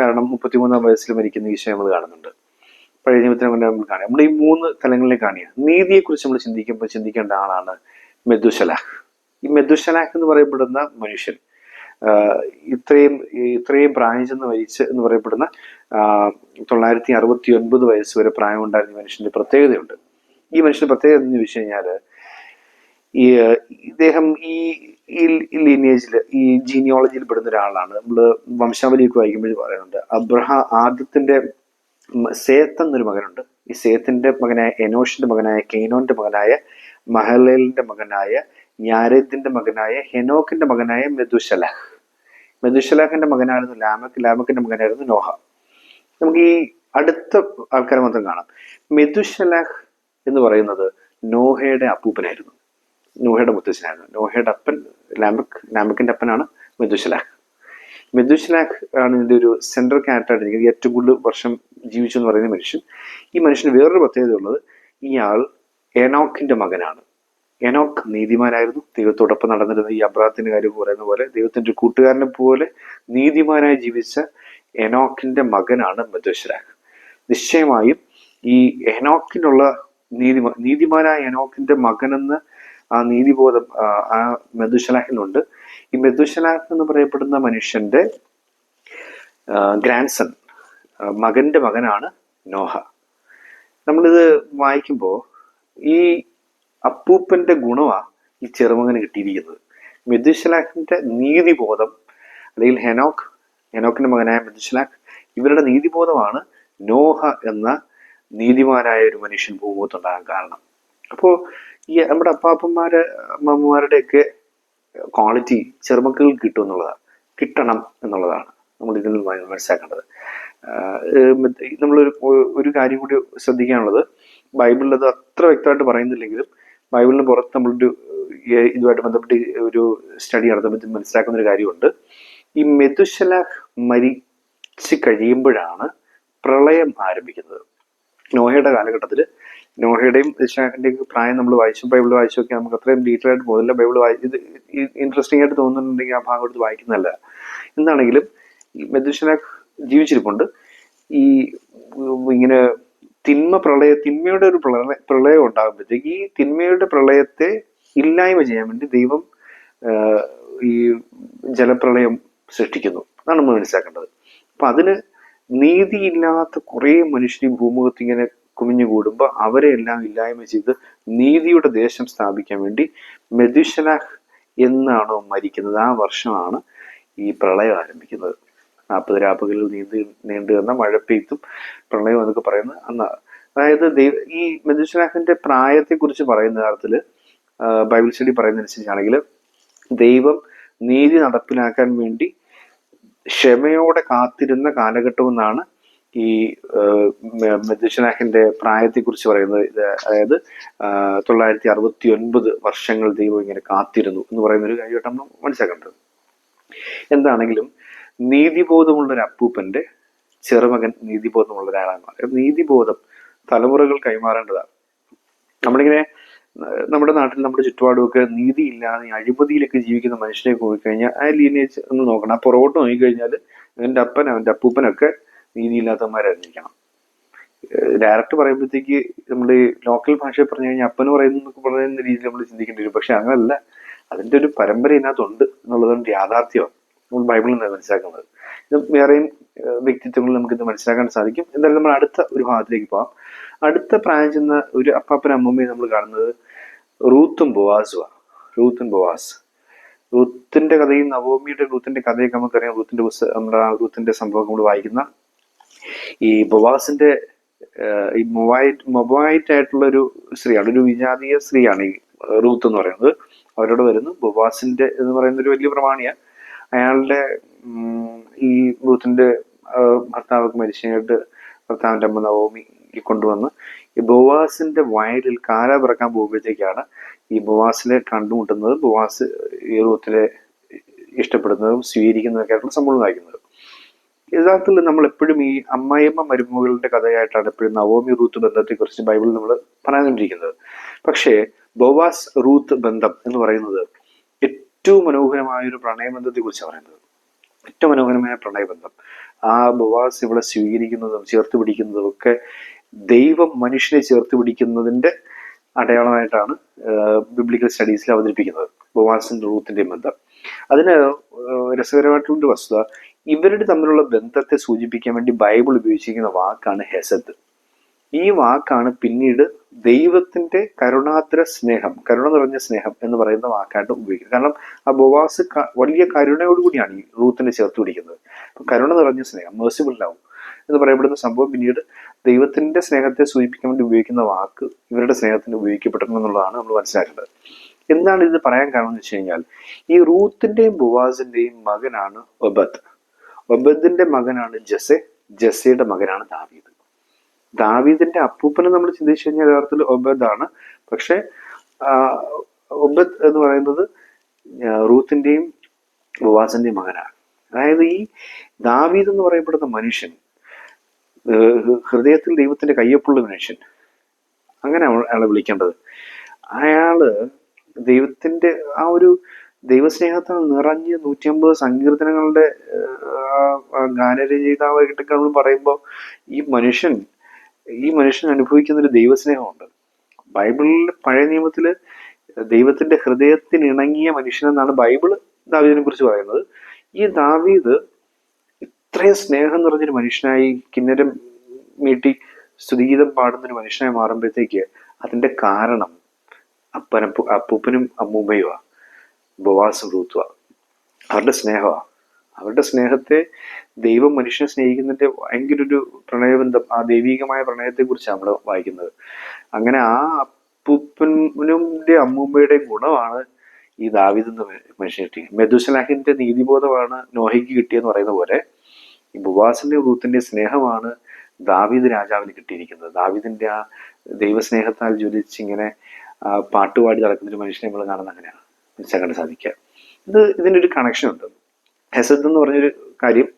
കാരണം മുപ്പത്തിമൂന്നാം വയസ്സിൽ മരിക്കുന്ന ഈശോ നമ്മൾ കാണുന്നുണ്ട്. പഴയ നിയമത്തിനെ കൊണ്ട് നമ്മൾ കാണുക. നമ്മുടെ ഈ മൂന്ന് തലങ്ങളിലേക്ക് കാണുക. നീതിയെക്കുറിച്ച് നമ്മൾ ചിന്തിക്കുമ്പോൾ ചിന്തിക്കേണ്ട ആളാണ് മെദുശലാഹ്. ഈ മെദുശനാക് എന്ന് പറയപ്പെടുന്ന മനുഷ്യൻ ഇത്രയും ഇത്രയും പ്രായം ചെന്ന് മരിച്ച് എന്ന് പറയപ്പെടുന്ന തൊള്ളായിരത്തി അറുപത്തി ഒൻപത് വയസ്സ് വരെ പ്രായമുണ്ടായിരുന്ന മനുഷ്യന്റെ പ്രത്യേകതയുണ്ട്. ഈ മനുഷ്യന്റെ പ്രത്യേകത എന്ന് ചോദിച്ചു കഴിഞ്ഞാൽ ഈ ഇദ്ദേഹം ഈ ഈ ലീനേജിൽ ഈ ജീനിയോളജിയിൽ പെടുന്ന ഒരാളാണ്. നമ്മൾ വംശാവലിയൊക്കെ വായിക്കുമ്പോൾ പറയുന്നുണ്ട്. അബ്രഹ ആദ്യത്തിന്റെ സേത്ത് എന്നൊരു മകനുണ്ട്. ഈ സേത്തിന്റെ മകനായ എനോഷിന്റെ മകനായ കെയ്നോന്റെ മകനായ മഹലേലിന്റെ മകനായ ഞാരേദിന്റെ മകനായ ഹെനോക്കിന്റെ മകനായ മെദുശലഹ്. മെദുശലഹിന്റെ മകനായിരുന്നു ലാമക്ക് ലാമക്കിന്റെ മകനായിരുന്നു നോഹ. നമുക്ക് ഈ അടുത്ത ആൾക്കാരെ മാത്രം കാണാം. മെദുശലഹ് എന്ന് പറയുന്നത് നോഹയുടെ അപ്പൂപ്പനായിരുന്നു. നോഹയുടെ മുത്തച്ഛനായിരുന്നു. നോഹയുടെ അപ്പൻ ലാമക് ലാമക്കിന്റെ അപ്പനാണ് മെദുശലഹ്. മെദുശലാഖ് ആണ് ഇതിന്റെ ഒരു സെൻട്രൽ ക്യാരക്ടറായിട്ട് ഇരിക്കുന്നത്. ഏറ്റവും കൂടുതൽ വർഷം ജീവിച്ചു എന്ന് പറയുന്ന മനുഷ്യൻ. ഈ മനുഷ്യന് വേറൊരു പ്രത്യേകത ഉള്ളത് ഇയാൾ എനോക്കിന്റെ മകനാണ്. എനോക്ക് നീതിമാനായിരുന്നു. ദൈവത്തോടൊപ്പം നടന്നിരുന്ന ഈ അബ്രാത്തിന്റെ കാര്യം പറയുന്ന പോലെ ദൈവത്തിന്റെ കൂട്ടുകാരനെ പോലെ നീതിമാനായി ജീവിച്ച എനോക്കിന്റെ മകനാണ് മെതുശലാഖ് നിശ്ചയമായും ഈ എനോക്കിനുള്ള നീതിമാ നീതിമാനായ എനോക്കിന്റെ മകനെന്ന് ആ നീതിബോധം ആ, ആ മെതുശലാഹിനുണ്ട് ഈ മെതുശലാഹ് എന്ന് പറയപ്പെടുന്ന മനുഷ്യന്റെ ഗ്രാൻഡ്സൺ മകന്റെ മകനാണ് നോഹ. നമ്മളിത് വായിക്കുമ്പോൾ ഈ അപ്പൂപ്പന്റെ ഗുണമാ ഈ ചെറുമകന് കിട്ടിയിരിക്കുന്നത്. മെതുശലാഖിന്റെ നീതിബോധം അല്ലെങ്കിൽ ഹെനോക്ക് ഹെനോക്കിന്റെ മകനായ മെതുശലാഖ് ഇവരുടെ നീതിബോധമാണ് നോഹ എന്ന നീതിമാനായ ഒരു മനുഷ്യൻ ഭൂമുഖത്തുണ്ടാകാൻ കാരണം. അപ്പോൾ ഈ നമ്മുടെ അപ്പാപ്പന്മാര് അമ്മമാരുടെയൊക്കെ ക്വാളിറ്റി ചെറുമക്കളിൽ കിട്ടും എന്നുള്ളതാണ്. കിട്ടണം എന്നുള്ളതാണ് നമ്മൾ ഇതിൽ മനസ്സിലാക്കേണ്ടത്. നമ്മളൊരു ഒരു കാര്യം കൂടി ശ്രദ്ധിക്കാനുള്ളത് ബൈബിളിൽ അത് അത്ര വ്യക്തമായിട്ട് പറയുന്നില്ലെങ്കിലും ബൈബിളിന് പുറത്ത് നമ്മളൊരു ഇതുമായിട്ട് ബന്ധപ്പെട്ട് ഒരു സ്റ്റഡി നടത്തുമ്പോൾ മനസ്സിലാക്കുന്ന ഒരു കാര്യമുണ്ട്. ഈ മെതുശലാഹ് മരിച്ച് കഴിയുമ്പോഴാണ് പ്രളയം ആരംഭിക്കുന്നത്. നോഹയുടെ കാലഘട്ടത്തിൽ നോഹയുടെയും ഇസ്ലാമിന്റെയും പ്രായം നമ്മൾ വായിച്ചു ബൈബിൾ വായിച്ചു നോക്കിയാൽ നമുക്ക് അത്രയും ഡീറ്റെയിൽ ആയിട്ട് പോകുന്നില്ല. ബൈബിൾ വായി ഇത് ഇൻട്രസ്റ്റിംഗ് ആയിട്ട് തോന്നുന്നുണ്ടെങ്കിൽ ആ ഭാഗം എടുത്ത് വായിക്കുന്നതല്ല. എന്താണെങ്കിലും മെതുശലാഖ് ജീവിച്ചിരിപ്പുണ്ട്. ഈ ഇങ്ങനെ തിന്മ പ്രളയ തിന്മയുടെ ഒരു പ്രളയ പ്രളയം ഉണ്ടാകുമ്പോഴത്തേക്ക് ഈ തിന്മയുടെ പ്രളയത്തെ ഇല്ലായ്മ ചെയ്യാൻ വേണ്ടി ദൈവം ഈ ജലപ്രളയം സൃഷ്ടിക്കുന്നു. എന്നാണ് നമ്മൾ മനസ്സിലാക്കേണ്ടത്. അപ്പൊ അതിന് നീതിയില്ലാത്ത കുറേ മനുഷ്യർ ഭൂമുഖത്ത് ഇങ്ങനെ കുമിഞ്ഞുകൂടുമ്പോൾ അവരെ എല്ലാം ഇല്ലായ്മ ചെയ്ത് നീതിയുടെ ദേശം സ്ഥാപിക്കാൻ വേണ്ടി മെതുശലാഹ് എന്നാണോ മരിക്കുന്നത്. ആ വർഷമാണ് ഈ പ്രളയം ആരംഭിക്കുന്നത്. നാൽപ്പത് രാപ്പകലിൽ നീന്തി നീണ്ടു വന്ന മഴ പെയ്ത്തും പ്രളയം എന്നൊക്കെ പറയുന്നത് അന്ന്. അതായത് ദൈവ ഈ മെതുശലാഹിന്റെ പ്രായത്തെ കുറിച്ച് പറയുന്ന കാര്യത്തിൽ ബൈബിൾ സ്റ്റഡി പറയുന്നതനുസരിച്ചാണെങ്കിൽ ദൈവം നീതി നടപ്പിലാക്കാൻ വേണ്ടി ക്ഷമയോടെ കാത്തിരുന്ന കാലഘട്ടം എന്നാണ് ഈ പ്രായത്തെ കുറിച്ച് പറയുന്നത്. അതായത് തൊള്ളായിരത്തി അറുപത്തി ഒൻപത് വർഷങ്ങൾ ദൈവം ഇങ്ങനെ കാത്തിരുന്നു എന്ന് പറയുന്ന ഒരു കാര്യമായിട്ട് നമ്മൾ മനസ്സിലാക്കേണ്ടത്. എന്താണെങ്കിലും നീതിബോധമുള്ള ഒരു അപ്പൂപ്പന്റെ ചെറുമകൻ നീതിബോധമുള്ള ഒരാളാണ് നീതിബോധം തലമുറകൾ കൈമാറേണ്ടതാണ്. നമ്മളിങ്ങനെ നമ്മുടെ നാട്ടിൽ നമ്മുടെ ചുറ്റുപാടുമൊക്കെ നീതിയില്ലാതെ അഴിമതിയിലൊക്കെ ജീവിക്കുന്ന മനുഷ്യനെ പോയിക്കഴിഞ്ഞാൽ ആ ലീനേജ് ഒന്ന് നോക്കണം. ആ പുറകോട്ട് നോക്കിക്കഴിഞ്ഞാൽ എന്റെ അപ്പൻ അവന്റെ അപ്പൂപ്പനൊക്കെ നീതിയില്ലാത്തവന്മാരായിരിക്കണം. ഡയറക്റ്റ് പറയുമ്പോഴത്തേക്ക് നമ്മൾ ലോക്കൽ ഭാഷയിൽ പറഞ്ഞു കഴിഞ്ഞാൽ അപ്പന് പറയുന്ന പറയുന്ന രീതിയിൽ നമ്മൾ ചിന്തിക്കേണ്ടി വരും. പക്ഷെ അങ്ങനല്ല. അതിന്റെ ഒരു പരമ്പര ഇതിനകത്തുണ്ട് എന്നുള്ളതാണ് യാഥാർത്ഥ്യം. നമ്മൾ ബൈബിളിൽ നിന്ന് മനസ്സിലാക്കുന്നത്. ഇത് വേറെയും വ്യക്തിത്വങ്ങളിൽ നമുക്കിത് മനസ്സിലാക്കാൻ സാധിക്കും. എന്തായാലും നമ്മൾ അടുത്ത ഒരു ഭാഗത്തിലേക്ക് പോകാം അടുത്ത പ്രായം ചെന്ന ഒരു അപ്പാപ്പനും അമ്മമ്മയെ നമ്മൾ കാണുന്നത് റൂത്തും ബോവാസുവാ റൂത്തും ബോവാസ്. റൂത്തിന്റെ കഥയും നവോമിയുടെ റൂത്തിന്റെ കഥയൊക്കെ നമുക്കറിയാം. റൂത്തിന്റെ പുസ്തകം നമ്മുടെ ആ റൂത്തിന്റെ സംഭവം നമ്മൾ വായിക്കുന്ന ഈ ബോവാസിന്റെ ഈ മൊബൈറ്റ് മൊബൈറ്റ് ആയിട്ടുള്ള ഒരു സ്ത്രീയാണ്. ഒരു വിജാതീയ സ്ത്രീയാണ് ഈ റൂത്ത് എന്ന് പറയുന്നത്. അവരോട് വരുന്നു. ബോവാസിന്റെ എന്ന് പറയുന്ന ഒരു വലിയ പ്രമാണിയാണ്. അയാളുടെ ഈ ബൂത്തിന്റെ ഭർത്താവ് ഭർത്താവൊക്കെ മരിച്ചു കഴിഞ്ഞിട്ട് ഭർത്താവിന്റെ അമ്മ നവോമി കൊണ്ടുവന്ന് ഈ ബോവാസിന്റെ വയലിൽ കാല പിറക്കാൻ പോകുമ്പോഴത്തേക്കാണ് ഈ ബോവാസിനെ കണ്ടുമുട്ടുന്നത് ബോവാസ് ഈ റൂത്തിനെ ഇഷ്ടപ്പെടുന്നതും സ്വീകരിക്കുന്നതൊക്കെ ആയിട്ടുള്ള സംഭവം വായിക്കുന്നത് യഥാർത്ഥത്തിൽ നമ്മൾ എപ്പോഴും ഈ അമ്മായിയമ്മ മരുമകളുടെ കഥയായിട്ടാണ് എപ്പോഴും നവോമി റൂത്ത് ബന്ധത്തെക്കുറിച്ച് ബൈബിളിൽ നമ്മൾ പറയാനുകൊണ്ടിരിക്കുന്നത് പക്ഷേ ബോവാസ് റൂത്ത് ബന്ധം എന്ന് പറയുന്നത് ഏറ്റവും മനോഹരമായ ഒരു പ്രണയബന്ധത്തെ കുറിച്ചാണ് പറയുന്നത്. ഏറ്റവും മനോഹരമായ പ്രണയബന്ധം. ആ ബവാസ് ഇവിടെ സ്വീകരിക്കുന്നതും ചേർത്ത് പിടിക്കുന്നതും ഒക്കെ ദൈവം മനുഷ്യനെ ചേർത്ത് പിടിക്കുന്നതിന്റെ അടയാളമായിട്ടാണ് ബിബ്ലിക്കൽ സ്റ്റഡീസിൽ അവതരിപ്പിക്കുന്നത് ബോവാസിന്റെ റൂത്തിന്റെയും ബന്ധം. അതിന് രസകരമായിട്ടുള്ള വസ്തുത. ഇവരുടെ തമ്മിലുള്ള ബന്ധത്തെ സൂചിപ്പിക്കാൻ വേണ്ടി ബൈബിൾ ഉപയോഗിച്ചിരിക്കുന്ന വാക്കാണ് ഹെസത്ത് ഈ വാക്കാണ് പിന്നീട് ദൈവത്തിന്റെ കരുണാദ്ര സ്നേഹം കരുണ നിറഞ്ഞ സ്നേഹം എന്ന് പറയുന്ന വാക്കായിട്ട് ഉപയോഗിക്കുന്നത്. കാരണം ആ ബോവാസ് വലിയ കരുണയോടുകൂടിയാണ് ഈ റൂത്തിനെ ചേർത്ത് പിടിക്കുന്നത്. കരുണ നിറഞ്ഞ സ്നേഹം മേഴ്സിബിൾ ലവ് എന്ന് പറയപ്പെടുന്ന സംഭവം പിന്നീട് ദൈവത്തിന്റെ സ്നേഹത്തെ സൂചിപ്പിക്കാൻ വേണ്ടി ഉപയോഗിക്കുന്ന വാക്ക് ഇവരുടെ സ്നേഹത്തിന് ഉപയോഗിക്കപ്പെടുന്നു എന്നുള്ളതാണ് നമ്മൾ മനസ്സിലാക്കേണ്ടത്. എന്താണ് ഇത് പറയാൻ കാരണം എന്ന് വെച്ച് കഴിഞ്ഞാൽ ഈ റൂത്തിന്റെയും ബുവാസിന്റെയും മകനാണ് ഒബദ്. ഒബദിന്റെ മകനാണ് ജസെ. ജസയുടെ മകനാണ് ദാവീദ്. ദാവീദിന്റെ അപ്പൂപ്പനെ നമ്മൾ ചിന്തിച്ചു കഴിഞ്ഞാൽ യഥാർത്ഥത്തിൽ ഒബദാണ്. പക്ഷെ ഒബദ് എന്ന് പറയുന്നത് റൂത്തിന്റെയും ബുവാസിന്റെയും മകനാണ്. അതായത് ഈ ദാവീദ് എന്ന് പറയപ്പെടുന്ന മനുഷ്യൻ ഹൃദയത്തിൽ ദൈവത്തിന്റെ കയ്യൊപ്പുള്ള മനുഷ്യൻ അങ്ങനെ അയാളെ വിളിക്കേണ്ടത്. അയാൾ ദൈവത്തിന്റെ ആ ഒരു ദൈവസ്നേഹത്താൽ നിറഞ്ഞ് നൂറ്റിയമ്പത് സങ്കീർത്തനങ്ങളുടെ ഗാനരചയിതാവ് നമ്മൾ പറയുമ്പോൾ ഈ മനുഷ്യൻ ഈ മനുഷ്യൻ അനുഭവിക്കുന്ന ഒരു ദൈവസ്നേഹമുണ്ട്. ബൈബിളിൽ പഴയ നിയമത്തിൽ ദൈവത്തിന്റെ ഹൃദയത്തിന് ഇണങ്ങിയ മനുഷ്യൻ എന്നാണ് ബൈബിൾ ദാവീദിനെ കുറിച്ച് പറയുന്നത്. ഈ ദാവീദ് ഇത്രയും സ്നേഹം നിറഞ്ഞൊരു മനുഷ്യനായി കിന്നരം മീട്ടി സ്തുതിഗീതം പാടുന്ന ഒരു മനുഷ്യനായി മാറുമ്പോഴത്തേക്ക് അതിന്റെ കാരണം അപ്പനും അപ്പൂപ്പനും അമ്മൂമ്മയുമാ. ബോവാസും റൂത്തുവ അവരുടെ സ്നേഹമാ. അവരുടെ സ്നേഹത്തെ ദൈവം മനുഷ്യനെ സ്നേഹിക്കുന്നതിന്റെ ഭയങ്കര ഒരു പ്രണയബന്ധം ആ ദൈവികമായ പ്രണയത്തെക്കുറിച്ചാണ് നമ്മൾ വായിക്കുന്നത്. അങ്ങനെ ആ അപ്പൂപ്പനുടെ അമ്മൂമ്മയുടെ ഗുണമാണ് ഈ ദാവിദ് എന്ന മനുഷ്യൻ കിട്ടിയത്. മെദുസലാഹിന്റെ നീതിബോധമാണ് നോഹയ്ക്ക് കിട്ടിയെന്ന് പറയുന്ന പോലെ ഈ ബുവാസിന്റെ റൂത്തിന്റെ സ്നേഹമാണ് ദാവീദ് രാജാവിന് കിട്ടിയിരിക്കുന്നത്. ദാവീദിന്റെ ആ ദൈവസ്നേഹത്താൽ ജ്വലിച്ച് ഇങ്ങനെ പാട്ടുപാടി നടക്കുന്ന ഒരു മനുഷ്യനെ നമ്മൾ കാണുന്ന അങ്ങനെയാണ്. മനസ്സിലാക്കാൻ സാധിക്കുക. ഇത് ഇതിന്റെ ഒരു കണക്ഷൻ ഉണ്ട് ഹെസത്ത് എന്ന് പറഞ്ഞൊരു കാര്യം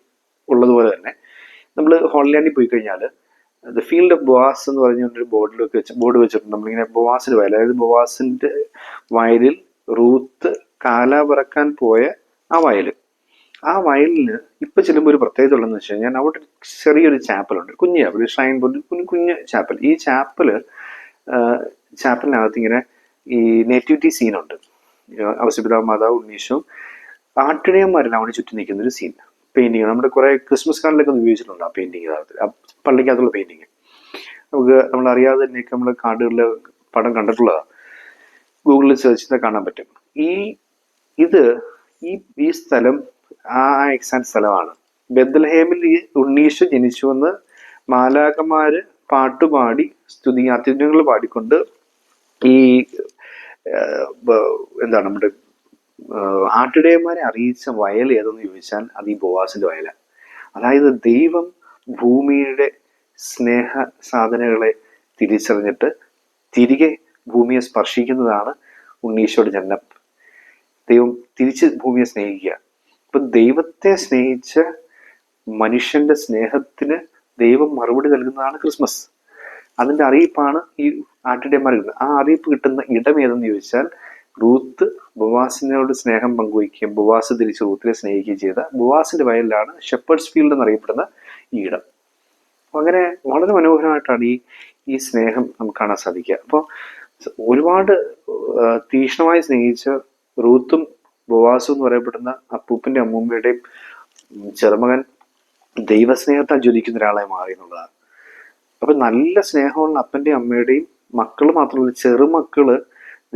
ഉള്ളതുപോലെ തന്നെ നമ്മൾ ഹോൾലാൻഡിൽ പോയി കഴിഞ്ഞാൽ ദ ഫീൽഡ് ഓഫ് ബോവാസ് എന്ന് പറഞ്ഞൊരു ബോർഡിൽ വെച്ച് ബോർഡ് വെച്ചിട്ടുണ്ട്. നമ്മളിങ്ങനെ ബോവാസിന്റെ വയൽ അതായത് ബോവാസിന്റെ വയലിൽ റൂത്ത് കാല പറക്കാൻ പോയ ആ വയൽ ആ വയലിന് ഇപ്പൊ ചെല്ലുമ്പോൾ ഒരു പ്രത്യേകത ഉള്ളതെന്ന് വെച്ച് കഴിഞ്ഞാൽ അവിടെ ഒരു ചെറിയൊരു ചാപ്പലുണ്ട് കുഞ്ഞ് ചാപ്പൽ ഒരു ഷൈൻ ബോർഡ് കുഞ്ഞു കുഞ്ഞ് ചാപ്പൽ ഈ ചാപ്പൽ ചാപ്പലിനകത്ത് ഇങ്ങനെ ഈ നേറ്റിവിറ്റി സീനുണ്ട് അവശപിതാവ് മാതാവ് ഉണ്ണീഷും ആട്ടിടയന്മാരെല്ലാം അവിടെ ചുറ്റി നിൽക്കുന്ന ഒരു സീൻ പെയിന്റിങ് നമ്മുടെ കുറെ ക്രിസ്മസ് കാർഡിലൊക്കെ ഉപയോഗിച്ചിട്ടുണ്ട് ആ പെയിന്റിങ് ആ പള്ളിക്കകത്തുള്ള പെയിന്റിങ് നമുക്ക് നമ്മൾ അറിയാതെ തന്നെയൊക്കെ നമ്മൾ കാർഡുകളിൽ പടം കണ്ടിട്ടുള്ളതാണ് ഗൂഗിളിൽ സെർച്ച് ചെയ്താൽ കാണാൻ പറ്റും. ഈ ഇത് ഈ ഈ സ്ഥലം ആ എക്സാക്ട് സ്ഥലമാണ്. ബെദ്ലഹേമിൽ ഈ ഉണ്ണീഷ് ജനിച്ചുവെന്ന് മാലാകന്മാര് പാട്ടുപാടി സ്തുതി അത്യുന്നങ്ങൾ പാടിക്കൊണ്ട് ഈ എന്താണ് നമ്മുടെ ആട്ടിടയന്മാരെ അറിയിച്ച വയൽ ഏതെന്ന് ചോദിച്ചാൽ അത് ഈ ബോവാസിന്റെ വയലാണ് അതായത് ദൈവം ഭൂമിയുടെ സ്നേഹ സാധനങ്ങളെ തിരിച്ചറിഞ്ഞിട്ട് തിരികെ ഭൂമിയെ സ്പർശിക്കുന്നതാണ് ഉണ്ണീശോയുടെ ജനനം. ദൈവം തിരിച്ച് ഭൂമിയെ സ്നേഹിക്കുക. അപ്പൊ ദൈവത്തെ സ്നേഹിച്ച മനുഷ്യന്റെ സ്നേഹത്തിന് ദൈവം മറുപടി നൽകുന്നതാണ് ക്രിസ്മസ്. അതിന്റെ അറിയിപ്പാണ് ഈ ആട്ടിടയന്മാർ ആ അറിയിപ്പ് കിട്ടുന്ന ഇടം ഏതെന്ന് ചോദിച്ചാൽ റൂത്ത് ബുവാസിനോട് സ്നേഹം പങ്കുവയ്ക്കുകയും ബുവാസ് തിരിച്ച് റൂത്തിനെ സ്നേഹിക്കുകയും ചെയ്ത ബുവാസിന്റെ വയലിലാണ് ഷെപ്പേർഡ്സ് ഫീൽഡ് എന്നറിയപ്പെടുന്ന ഈ ഇടം. അങ്ങനെ വളരെ മനോഹരമായിട്ടാണ് ഈ ഈ സ്നേഹം നമുക്ക് കാണാൻ സാധിക്കുക. അപ്പോൾ ഒരുപാട് തീക്ഷ്ണമായി സ്നേഹിച്ച റൂത്തും ബുവാസും എന്ന് പറയപ്പെടുന്ന അപ്പൂപ്പന്റെ അമ്മൂമ്മയുടെയും ചെറുമകൻ ദൈവസ്നേഹത്താൽ ജ്വലിക്കുന്ന ഒരാളായി മാറി എന്നുള്ളതാണ്. അപ്പൊ നല്ല സ്നേഹമുള്ള അപ്പന്റെയും അമ്മയുടെയും മക്കൾ മാത്രമല്ല ചെറുമക്കൾ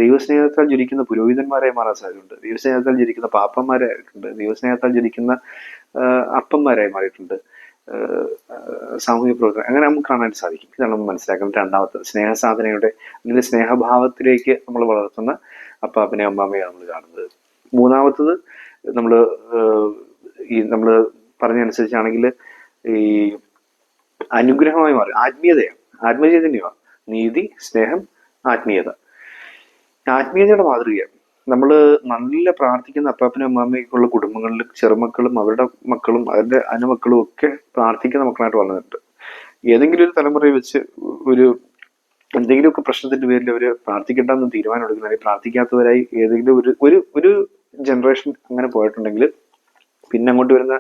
ദൈവസ്നേഹത്താൽ ജനിക്കുന്ന പുരോഹിതന്മാരെ മാറാൻ സാധ്യതയുണ്ട്. ദൈവസ്നേഹത്താൽ ജനിക്കുന്ന പാപ്പന്മാരെ ആയിട്ടുണ്ട് ദൈവസ്നേഹത്താൽ ജനിക്കുന്ന അപ്പന്മാരായി മാറിയിട്ടുണ്ട്. സാമൂഹിക പ്രവർത്തനം അങ്ങനെ നമുക്ക് കാണാൻ സാധിക്കും. ഇതാണ് നമ്മൾ മനസ്സിലാക്കുന്നത് രണ്ടാമത്തെ സ്നേഹസാധനയുടെ അല്ലെങ്കിൽ സ്നേഹഭാവത്തിലേക്ക് നമ്മൾ വളർത്തുന്ന അപ്പാപ്പനെ അമ്മാമ്മയാണ് നമ്മൾ കാണുന്നത്. മൂന്നാമത്തത് നമ്മൾ ഈ നമ്മൾ പറഞ്ഞനുസരിച്ചാണെങ്കിൽ ഈ അനുഗ്രഹമായി മാറി. ആത്മീയതയാണ്. ആത്മചൈതന്യമാണ് നീതി സ്നേഹം ആത്മീയത. ആത്മീയതയുടെ മാതൃകയാണ്. നമ്മൾ നല്ല പ്രാർത്ഥിക്കുന്ന അപ്പാപ്പനും അമ്മാമ്മയ്ക്കുള്ള കുടുംബങ്ങളിൽ ചെറുമക്കളും അവരുടെ മക്കളും അവരുടെ അനുമക്കളും ഒക്കെ പ്രാർത്ഥിക്കുന്ന മക്കളായിട്ട് വളർന്നിട്ടുണ്ട്. ഏതെങ്കിലും ഒരു തലമുറയിൽ വെച്ച് ഒരു എന്തെങ്കിലുമൊക്കെ പ്രശ്നത്തിന്റെ പേരിൽ അവർ പ്രാർത്ഥിക്കേണ്ടെന്ന് തീരുമാനം എടുക്കുന്ന അല്ലെങ്കിൽ പ്രാർത്ഥിക്കാത്തവരായി ഏതെങ്കിലും ഒരു ഒരു ഒരു ജനറേഷൻ അങ്ങനെ പോയിട്ടുണ്ടെങ്കിൽ പിന്നെ അങ്ങോട്ട് വരുന്ന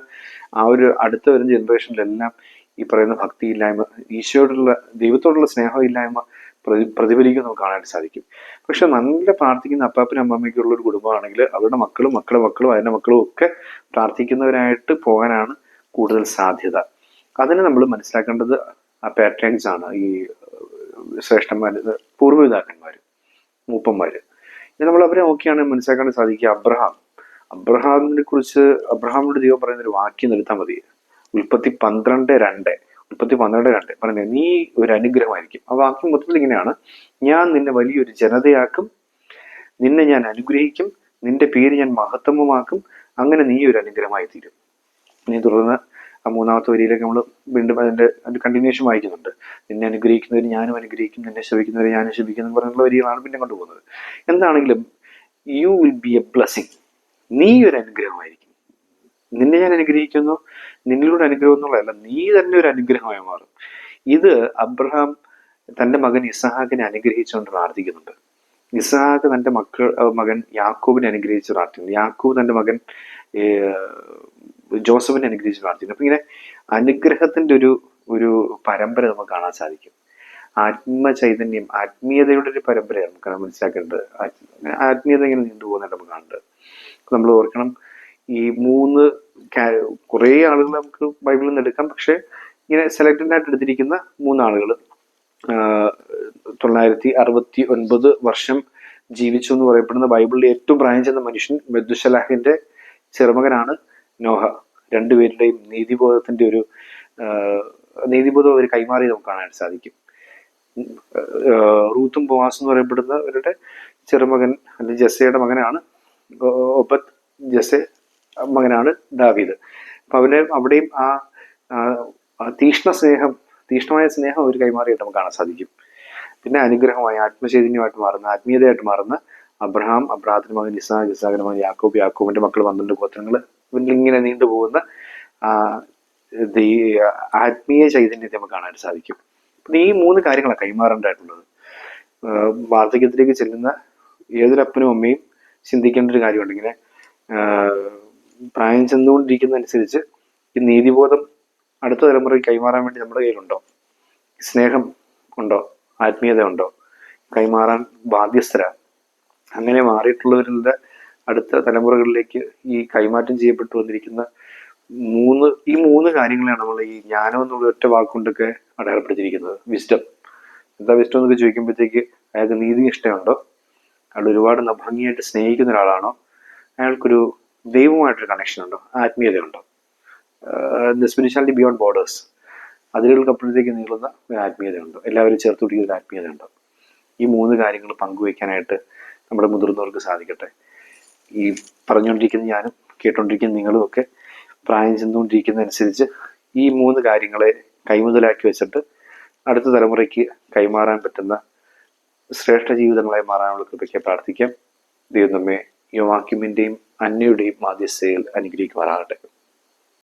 ആ ഒരു അടുത്ത വരുന്ന ജനറേഷനിലെല്ലാം ഈ പറയുന്ന ഭക്തിയില്ലായ്മ ഈശോയോടുള്ള ദൈവത്തോടുള്ള സ്നേഹമില്ലായ്മ പ്രതി പ്രതിഫലിക്കും നമുക്ക് കാണാനായിട്ട് സാധിക്കും. പക്ഷെ നല്ല പ്രാർത്ഥിക്കുന്ന അപ്പാപ്പനും അമ്മമ്മയ്ക്കുള്ള ഒരു കുടുംബമാണെങ്കിൽ അവരുടെ മക്കളും മക്കളുടെ മക്കളും അതിന്റെ മക്കളും ഒക്കെ പ്രാർത്ഥിക്കുന്നവരായിട്ട് പോകാനാണ് കൂടുതൽ സാധ്യത. അതിനെ നമ്മൾ മനസ്സിലാക്കേണ്ടത് ആ പാറ്റേൺസ് ആണ്. ഈ ശ്രേഷ്ഠന്മാർ പൂർവപിതാക്കന്മാർ മൂപ്പന്മാർ ഇത് നമ്മൾ അവരെ നോക്കിയാണ് മനസ്സിലാക്കാൻ സാധിക്കുക. അബ്രഹാം. അബ്രഹാമിനെ കുറിച്ച് അബ്രഹാമിന്റെ ദൈവം പറയുന്ന ഒരു വാക്യം നിർത്താൻ മതി. ഉൽപ്പത്തി പന്ത്രണ്ട് രണ്ട്. ഉൽപ്പത്തി പന്ത്രണ്ട് രണ്ട് പറയുന്നത് നീ ഒരു അനുഗ്രഹമായിരിക്കും. ആ വാക്യം മൊത്തത്തിൽ ഇങ്ങനെയാണ്. ഞാൻ നിന്നെ വലിയൊരു ജനതയാക്കും. നിന്നെ ഞാൻ അനുഗ്രഹിക്കും. നിന്റെ പേര് ഞാൻ മഹത്വമാക്കും. അങ്ങനെ നീ ഒരു അനുഗ്രഹമായി തീരും. നീ തുടർന്ന് ആ മൂന്നാമത്തെ വരിയിലേക്ക് നമ്മൾ വീണ്ടും അതിന്റെ അതിന്റെ കണ്ടിന്യൂഷൻ വായിക്കുന്നുണ്ട്. നിന്നെ അനുഗ്രഹിക്കുന്നവർ ഞാനും അനുഗ്രഹിക്കും. നിന്നെ ശപിക്കുന്നവർ ഞാനും ശപിക്കും എന്ന് പറഞ്ഞുള്ള വരികളാണ് പിന്നെ കൊണ്ടുപോകുന്നത്. എന്താണെങ്കിലും you will be a blessing നീ ഒരു അനുഗ്രഹമായിരിക്കും. നിന്നെ ഞാൻ അനുഗ്രഹിക്കുന്നു. നിന്നിലൂടെ അനുഗ്രഹം എന്നുള്ളതല്ല നീ തന്നെ ഒരു അനുഗ്രഹമായി മാറും. ഇത് അബ്രഹാം തന്റെ മകൻ ഇസഹാക്കിനെ അനുഗ്രഹിച്ചുകൊണ്ട് പ്രാർത്ഥിക്കുന്നുണ്ട്. ഇസഹാക്ക് തന്റെ മക്കൾ മകൻ യാക്കോബിനെ അനുഗ്രഹിച്ച് പ്രാർത്ഥിക്കുന്നു. യാക്കോബ് തന്റെ മകൻ ജോസഫിനെ അനുഗ്രഹിച്ച് പ്രാർത്ഥിക്കുന്നു. അപ്പൊ ഇങ്ങനെ അനുഗ്രഹത്തിന്റെ ഒരു ഒരു പരമ്പര നമുക്ക് കാണാൻ സാധിക്കും. ആത്മചൈതന്യം ആത്മീയതയുടെ ഒരു പരമ്പരയാണ് നമുക്ക് മനസ്സിലാക്കേണ്ടത്. ആത്മീയത ഇങ്ങനെ നീണ്ടുപോകുന്നതായിട്ട് നമുക്ക് കാണേണ്ടത്. നമ്മൾ ഓർക്കണം ഈ മൂന്ന് കുറേ ആളുകൾ നമുക്ക് ബൈബിളിൽ നിന്ന് എടുക്കാം. പക്ഷേ ഇങ്ങനെ സെലക്റ്റഡ് ആയിട്ട് എടുത്തിരിക്കുന്ന മൂന്നാളുകൾ തൊള്ളായിരത്തി അറുപത്തി ഒൻപത് വർഷം ജീവിച്ചു എന്ന് പറയപ്പെടുന്ന ബൈബിളിലെ ഏറ്റവും പ്രായം ചെന്ന മനുഷ്യൻ മെദുശലാഹിന്റെ ചെറുമകനാണ് നോഹ. രണ്ടുപേരുടെയും നീതിബോധത്തിന്റെ ഒരു നീതിബോധം അവർ കൈമാറി നമുക്ക് കാണാൻ സാധിക്കും. റൂത്തും ബോവാസ് എന്ന് പറയപ്പെടുന്നവരുടെ ചെറുമകൻ അല്ലെങ്കിൽ ജസയുടെ മകനാണ്. ഒബത്ത് ജസെ മകനാണ് ദാവീദ്. അപ്പൊ അവന് അവിടെയും ആ തീഷ്ണ സ്നേഹം തീഷ്ണമായ സ്നേഹം അവർ കൈമാറിയിട്ട് നമുക്ക് കാണാൻ സാധിക്കും. പിന്നെ അനുഗ്രഹമായി ആത്മചൈതന്യമായിട്ട് മാറുന്ന ആത്മീയതയായിട്ട് മാറുന്ന അബ്രഹാം അബ്രാഹത്തിന്റെ മകൻ ഇസാഖ് ഇസാഖിന്റെ മകൻ യാക്കോബ് യാക്കോബിന്റെ മക്കൾ പന്ത്രണ്ട് ഗോത്രങ്ങൾ ഇങ്ങനെ നീണ്ടുപോകുന്ന ആത്മീയ ചൈതന്യത്തെ നമുക്ക് കാണാൻ സാധിക്കും. പിന്നെ ഈ മൂന്ന് കാര്യങ്ങളാണ് കൈമാറേണ്ടതായിട്ടുള്ളത്. വാർദ്ധക്യത്തിലേക്ക് ചെല്ലുന്ന ഏതൊരു അപ്പനും അമ്മയും ചിന്തിക്കേണ്ട ഒരു കാര്യമുണ്ട്. ഇങ്ങനെ പ്രായം ചെന്നുകൊണ്ടിരിക്കുന്നതനുസരിച്ച് ഈ നീതിബോധം അടുത്ത തലമുറയ്ക്ക് കൈമാറാൻ വേണ്ടി നമ്മുടെ കയ്യിലുണ്ടോ? സ്നേഹം ഉണ്ടോ? ആത്മീയത ഉണ്ടോ? കൈമാറാൻ ബാധ്യസ്ഥരാ? അങ്ങനെ മാറിയിട്ടുള്ളവരുടെ അടുത്ത തലമുറകളിലേക്ക് ഈ കൈമാറ്റം ചെയ്യപ്പെട്ടു വന്നിരിക്കുന്ന മൂന്ന് ഈ മൂന്ന് കാര്യങ്ങളാണ് നമ്മൾ ഈ ജ്ഞാനം എന്നുള്ള ഒറ്റ വാക്കുകൊണ്ടൊക്കെ അടയാളപ്പെടുത്തിയിരിക്കുന്നത്. വിസ്റ്റം എന്താ വിസ്റ്റം എന്നൊക്കെ ചോദിക്കുമ്പോഴത്തേക്ക് അയാൾക്ക് നീതി ഇഷ്ടമുണ്ടോ അയാൾ ഒരുപാട് ഭംഗിയായിട്ട് സ്നേഹിക്കുന്ന ഒരാളാണോ? അയാൾക്കൊരു ദൈവമായിട്ടൊരു കണക്ഷൻ ഉണ്ടോ? ആത്മീയതയുണ്ടോ? സ്പിരിച്വാലിറ്റി ബിയോണ്ട് ബോർഡേഴ്സ് അതിരുകൾക്കപ്പുറത്തേക്ക് നീളുന്ന ഒരു ആത്മീയതയുണ്ടോ? എല്ലാവരും ചേർത്ത് പിടിക്കുന്ന ഒരു ആത്മീയതയുണ്ടോ? ഈ മൂന്ന് കാര്യങ്ങൾ പങ്കുവയ്ക്കാനായിട്ട് നമ്മുടെ മുതിർന്നവർക്ക് സാധിക്കട്ടെ. ഈ പറഞ്ഞുകൊണ്ടിരിക്കുന്ന ഞാനും കേട്ടുകൊണ്ടിരിക്കുന്ന നിങ്ങളും ഒക്കെ പ്രായം ചെന്നുകൊണ്ടിരിക്കുന്നതനുസരിച്ച് ഈ മൂന്ന് കാര്യങ്ങളെ കൈമുതലാക്കി വെച്ചിട്ട് അടുത്ത തലമുറയ്ക്ക് കൈമാറാൻ പറ്റുന്ന ശ്രേഷ്ഠ ജീവിതങ്ങളായി മാറാനുള്ള കൃപയ്ക്ക് പ്രാർത്ഥിക്കാം. ദൈവം നമ്മെ യുവാക്യമിന്റെയും അന്യയുടെയും മാധ്യസ്ഥയിൽ അനുഗ്രഹിക്കുമാറാകട്ടെ.